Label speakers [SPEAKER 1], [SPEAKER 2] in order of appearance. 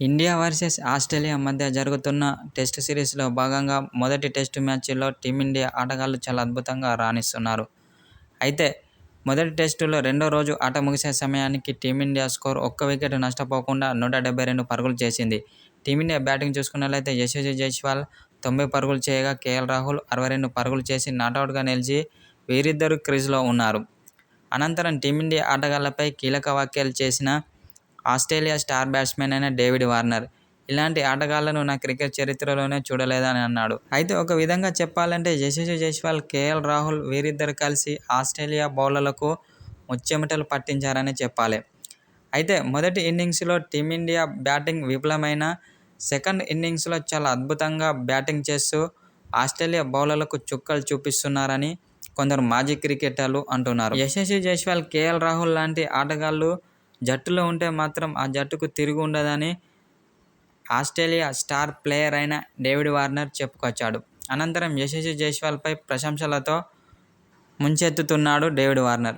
[SPEAKER 1] India versus Australia మధ్య జరుగుతున్న test సిరీస్లో భాగంగా మొదటి టెస్టు మ్యాచ్లో టీమిండియా ఆటగాళ్ళు చాలా అద్భుతంగా రాణిస్తున్నారు. అయితే మొదటి టెస్టులో రెండో రోజు ఆట ముగిసే సమయానికి టీమిండియా స్కోర్ ఒక్క వికెట్ నష్టపోకుండా నూట డెబ్బై రెండు పరుగులు చేసింది. టీమిండియా బ్యాటింగ్ చూసుకున్నట్లయితే యశస్వీ జైస్వాల్ తొంభై పరుగులు చేయగా కేఎల్ రాహుల్ అరవై రెండు పరుగులు చేసి నాటౌట్గా నిలిచి వీరిద్దరూ క్రీజ్లో ఉన్నారు. అనంతరం టీమిండియా ఆటగాళ్ళపై కీలక వ్యాఖ్యలు చేసిన ఆస్ట్రేలియా స్టార్ బ్యాట్స్మెన్ అయిన డేవిడ్ వార్నర్ ఇలాంటి ఆటగాళ్ళను నా క్రికెట్ చరిత్రలోనే చూడలేదని అన్నాడు. అయితే ఒక విధంగా చెప్పాలంటే యశస్వి జైస్వాల్, కేఎల్ రాహుల్ వీరిద్దరూ కలిసి ఆస్ట్రేలియా బౌలర్లకు ముచ్చెమటలు పట్టించారని చెప్పాలి. అయితే మొదటి ఇన్నింగ్స్లో టీమిండియా బ్యాటింగ్ విఫలమైన సెకండ్ ఇన్నింగ్స్లో చాలా అద్భుతంగా బ్యాటింగ్ చేస్తూ ఆస్ట్రేలియా బౌలర్లకు చుక్కలు చూపిస్తున్నారని కొందరు మాజీ క్రికెటర్లు అంటున్నారు. యశస్వి జైస్వాల్, కేఎల్ రాహుల్ లాంటి ఆటగాళ్ళు జట్టులో ఉంటే మాత్రం ఆ జట్టుకు తిరుగు ఉండదని ఆస్ట్రేలియా స్టార్ ప్లేయర్ అయిన డేవిడ్ వార్నర్ చెప్పుకొచ్చాడు. అనంతరం యశస్వి జైస్వాల్పై ప్రశంసలతో ముంచెత్తుతున్నాడు డేవిడ్ వార్నర్.